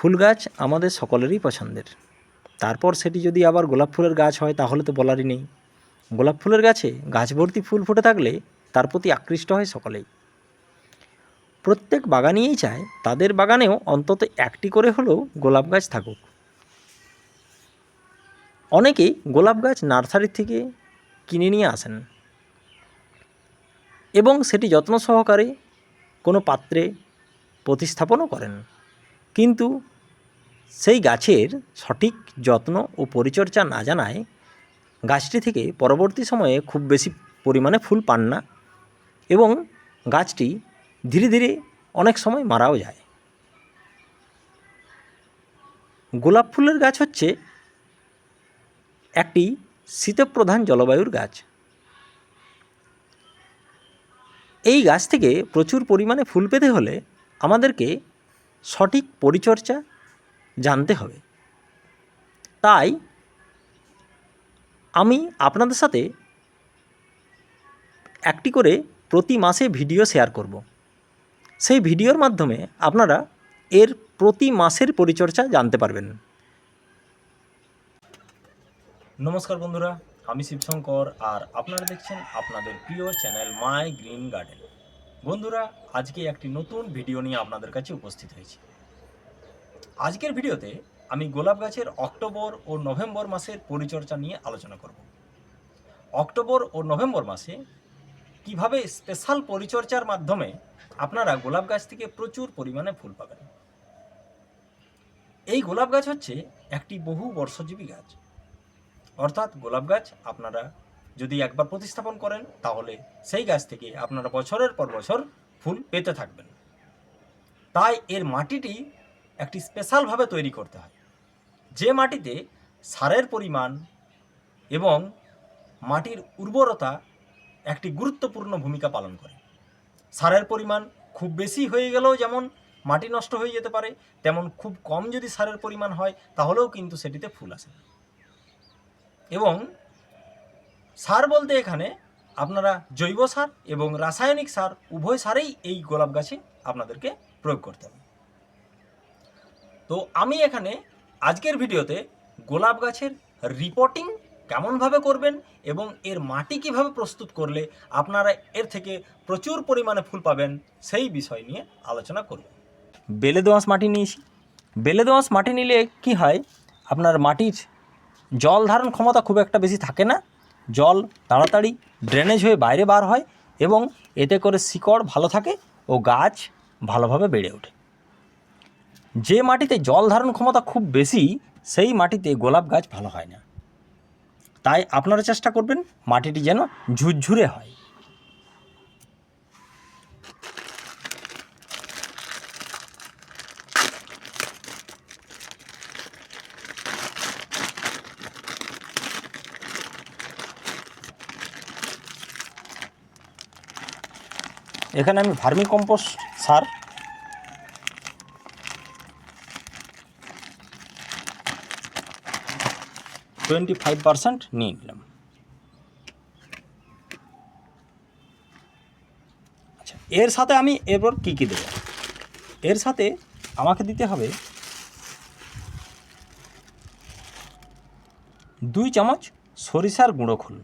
ফুল গাছ আমাদের সকলেরই পছন্দের। তারপর সেটি যদি আবার গোলাপ ফুলের গাছ হয়, তাহলে তো বলারই নেই। গোলাপ ফুলের গাছে গাছ ভর্তি ফুল ফুটে থাকলে তার প্রতি আকৃষ্ট হয় সকলেই। প্রত্যেক বাগানিয়েই চায়, তাদের বাগানেও অন্তত একটি করে হলেও গোলাপ গাছ থাকুক। অনেকেই গোলাপ গাছ নার্সারি থেকে কিনে নিয়ে আসেন। এবং সেটি যত্ন সহকারে কোনো পাত্রে প্রতিস্থাপনও করেন। কিন্তু সেই গাছের সঠিক যত্ন ও পরিচর্যা না জানায় গাছটি থেকে পরবর্তী সময়ে খুব বেশি পরিমাণে ফুল পান না এবং গাছটি ধীরে ধীরে অনেক সময় মারাও যায়। গোলাপ ফুলের গাছ হচ্ছে একটি শীতপ্রধান জলবায়ুর গাছ। এই গাছ থেকে প্রচুর পরিমাণে ফুল পেতে হলে আমাদেরকে সঠিক পরিচর্যা জানতে হবে। তাই আমি আপনাদের সাথে একটি করে প্রতি মাসে ভিডিও শেয়ার করব। সেই ভিডিওর মাধ্যমে আপনারা এর প্রতি মাসের পরিচর্যা জানতে পারবেন। নমস্কার বন্ধুরা, আমি শিবশঙ্কর আর আপনারা দেখছেন আপনাদের প্রিয় চ্যানেল মাই গ্রিন গার্ডেন। বন্ধুরা, আজকে একটি নতুন ভিডিও নিয়ে আপনাদের কাছে উপস্থিত হয়েছি। আজকের ভিডিওতে আমি গোলাপ গাছের অক্টোবর ও নভেম্বর মাসের পরিচর্যা নিয়ে আলোচনা করব। অক্টোবর ও নভেম্বর মাসে কীভাবে স্পেশাল পরিচর্যার মাধ্যমে আপনারা গোলাপ গাছ থেকে প্রচুর পরিমাণে ফুল পাবেন। এই গোলাপ গাছ হচ্ছে একটি বহু বর্ষজীবী গাছ। অর্থাৎ গোলাপ গাছ আপনারা যদি একবার প্রতিস্থাপন করেন, তাহলে সেই গাছ থেকে আপনারা বছরের পর বছর ফুল পেতে থাকবেন। তাই এর মাটিটি একটি স্পেশালভাবে তৈরি করতে হয়। যে মাটিতে সারের পরিমাণ এবং মাটির উর্বরতা একটি গুরুত্বপূর্ণ ভূমিকা পালন করে। সারের পরিমাণ খুব বেশি হয়ে গেলেও যেমন মাটি নষ্ট হয়ে যেতে পারে, তেমন খুব কম যদি সারের পরিমাণ হয়, তাহলেও কিন্তু সেটিতে ফুল আসে। এবং সার বলতে এখানে আপনারা জৈব সার এবং রাসায়নিক সার, উভয় সারেই এই গোলাপ গাছে আপনাদেরকে প্রয়োগ করতে হবে। তো আমি এখানে আজকের ভিডিওতে গোলাপ গাছের রিপোর্টিং কেমনভাবে করবেন এবং এর মাটি কীভাবে প্রস্তুত করলে আপনারা এর থেকে প্রচুর পরিমাণে ফুল পাবেন, সেই বিষয় নিয়ে আলোচনা করব। বেলে দোঁয়াশ মাটি নিয়েছি। বেলে দোঁয়াশ মাটি নিলে কি হয়? আপনার মাটির জল ধারণ ক্ষমতা খুব একটা বেশি থাকে না। জল তাড়াতাড়ি ড্রেনেজ হয়ে বাইরে বার হয় এবং এতে করে শিকড় ভালো থাকে ও গাছ ভালোভাবে বেড়ে ওঠে। যে মাটিতে জল ধারণ ক্ষমতা খুব বেশি, সেই মাটিতে গোলাপ গাছ ভালো হয় না। তাই আপনারা চেষ্টা করবেন মাটিটি যেন ঝুরঝুরে হয়। এখানে আমি ভার্মি কম্পোস্ট সার টোয়েন্টি ফাইভ পার্সেন্ট নিয়ে নিলাম। আচ্ছা এর সাথে আমি এরপর কী কী দেবো? এর সাথে আমাকে দিতে হবে দুই চামচ সরিষার গুঁড়ো খোল।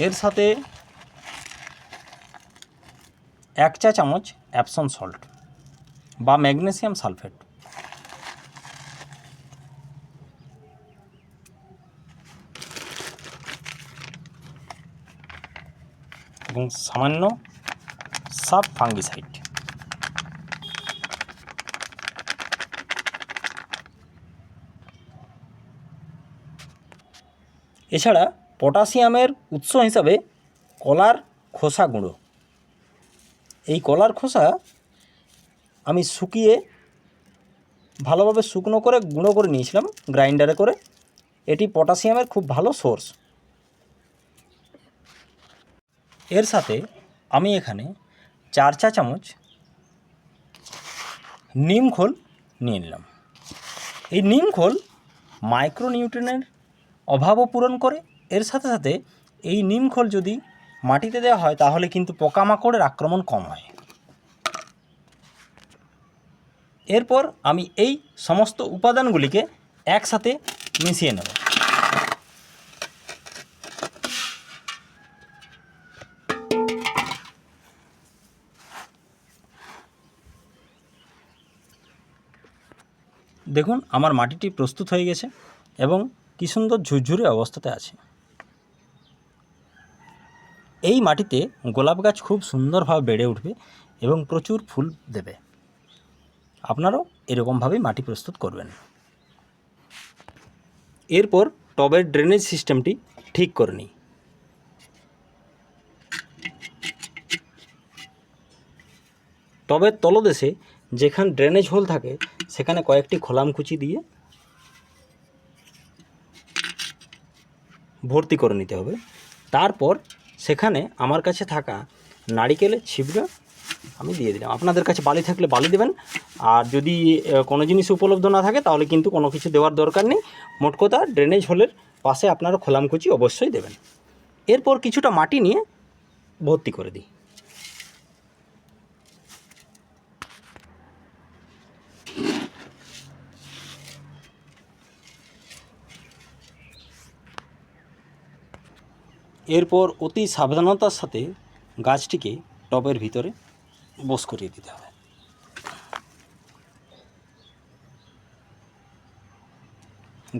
এর সাথে এক চা চামচ অ্যাপসন সল্ট বা ম্যাগনেসিয়াম সালফেট এবং সামান্য সাব ফাঙ্গিসাইড এছাড়া পটাশিয়ামের উৎস হিসাবে কলার খোসা গুঁড়ো। এই কলার খোসা আমি শুকিয়ে ভালোভাবে শুকনো করে গুঁড়ো করে নিয়েছিলাম, গ্রাইন্ডারে করে। এটি পটাশিয়ামের খুব ভালো সোর্স। এর সাথে আমি এখানে চার চা চামচ নিম খোল নিয়ে নিলাম। এই নিম খোল মাইক্রোনিউট্রনের অভাবও পূরণ করে এর সাথে সাথে এই নিম খোল যদি মাটিতে দেওয়া হয়, তাহলে কিন্তু পোকামাকড়ের আক্রমণ কম হয়। এরপর আমি এই সমস্ত উপাদানগুলিকে একসাথে মিশিয়ে নেব। দেখুন, আমার মাটিটি প্রস্তুত হয়ে গেছে এবং কী সুন্দর ঝুরঝুরে অবস্থাতে আছে। এই মাটিতে গোলাপ গাছ খুব সুন্দরভাবে বেড়ে উঠবে এবং প্রচুর ফুল দেবে। আপনারাও এরকমভাবেই মাটি প্রস্তুত করবেন। এরপর টবের ড্রেনেজ সিস্টেমটি ঠিক করে নিই। টবের তলদেশে যেখানে ড্রেনেজ হোল থাকে, সেখানে কয়েকটি খোলামকুচি দিয়ে ভর্তি করে নিতে হবে। তারপর সেখানে আমার কাছে থাকা নারিকেলের ছিবড়া আমি দিয়ে দিলাম। আপনাদের কাছে বালি থাকলে বালি দেবেন। আর যদি কোনো জিনিস উপলব্ধ না থাকে, তাহলে কিন্তু কোনো কিছু দেওয়ার দরকার নেই। মোট কথা ড্রেনেজ হোলের পাশে আপনারা খোলামকুচি অবশ্যই দেবেন। এরপর কিছুটা মাটি নিয়ে ভর্তি করে দিই। এরপর অতি সাবধানতার সাথে গাছটিকে টবের ভিতরে বস করিয়ে দিতে হবে।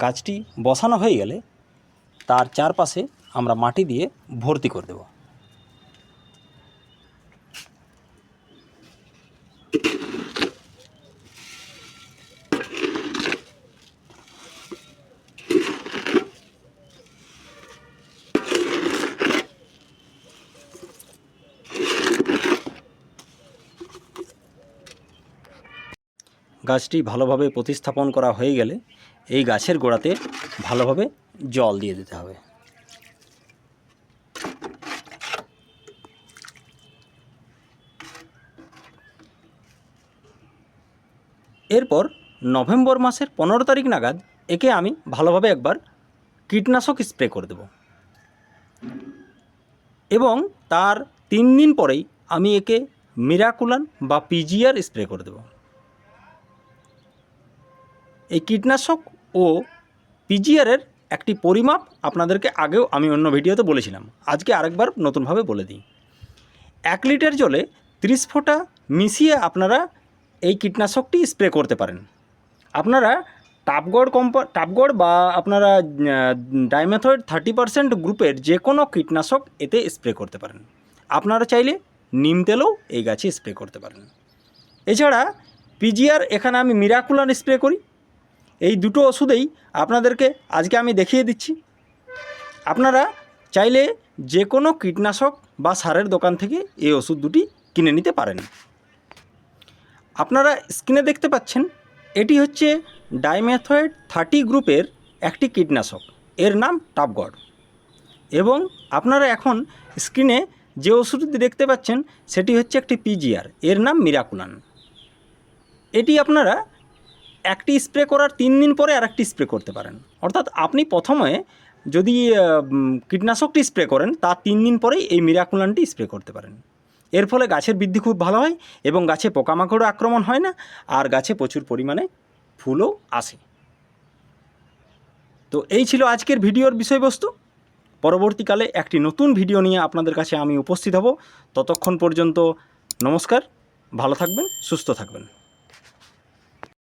গাছটি বসানো হয়ে গেলে তার চারপাশে আমরা মাটি দিয়ে ভর্তি করে দেব। গাছটি ভালোভাবে প্রতিস্থাপন করা হয়ে গেলে এই গাছের গোড়াতে ভালোভাবে জল দিয়ে দিতে হবে। এরপর নভেম্বর মাসের পনেরো তারিখ নাগাদ একে আমি ভালোভাবে একবার কীটনাশক স্প্রে করে দেব। এবং তার তিন দিন পরেই আমি একে মিরাকুলান বা পিজিআর স্প্রে করে দেবো। এই কীটনাশক ও পিজিআরের একটি পরিমাপ আপনাদেরকে আগেও আমি অন্য ভিডিওতে বলেছিলাম। আজকে আরেকবার নতুনভাবে বলে দিই। এক লিটার জলে ত্রিশ ফোঁটা মিশিয়ে আপনারা এই কীটনাশকটি স্প্রে করতে পারেন। আপনারা টাপগড় কম্পা টাপগড় বা আপনারা ডাইমেথয়েড থার্টি পারসেন্ট গ্রুপের যে কোনো কীটনাশক এতে স্প্রে করতে পারেন। আপনারা চাইলে নিম তেলও এই গাছে স্প্রে করতে পারেন। এছাড়া পিজিআর এখানে আমি মিরাকুলান স্প্রে করি। এই দুটো ওষুধেই আপনাদেরকে আজকে আমি দেখিয়ে দিচ্ছি। আপনারা চাইলে যে কোনো কীটনাশক বা সারের দোকান থেকে এই ওষুধ দুটি কিনে নিতে পারেন। আপনারা স্ক্রিনে দেখতে পাচ্ছেন, এটি হচ্ছে ডাইমেথয়েড থার্টি গ্রুপের একটি কীটনাশক। এর নাম টাপগড় এবং আপনারা এখন স্ক্রিনে যে ওষুধটি দেখতে পাচ্ছেন, সেটি হচ্ছে একটি পিজিআর। এর নাম মিরাকুলান। এটি আপনারা একটি স্প্রে করার তিন দিন পরে আর একটি স্প্রে করতে পারেন। অর্থাৎ আপনি প্রথমে যদি কীটনাশকটি স্প্রে করেন তার তিন দিন পরেই এই মিরাকুলানটি স্প্রে করতে পারেন। এর ফলে গাছের বৃদ্ধি খুব ভালো হয় এবং গাছে পোকামাকড়ও আক্রমণ হয় না, আর গাছে প্রচুর পরিমাণে ফুলও আসে। তো এই ছিল আজকের ভিডিওর বিষয়বস্তু। পরবর্তীকালে একটি নতুন ভিডিও নিয়ে আপনাদের কাছে আমি উপস্থিত হব। ততক্ষণ পর্যন্ত নমস্কার, ভালো থাকবেন, সুস্থ থাকবেন।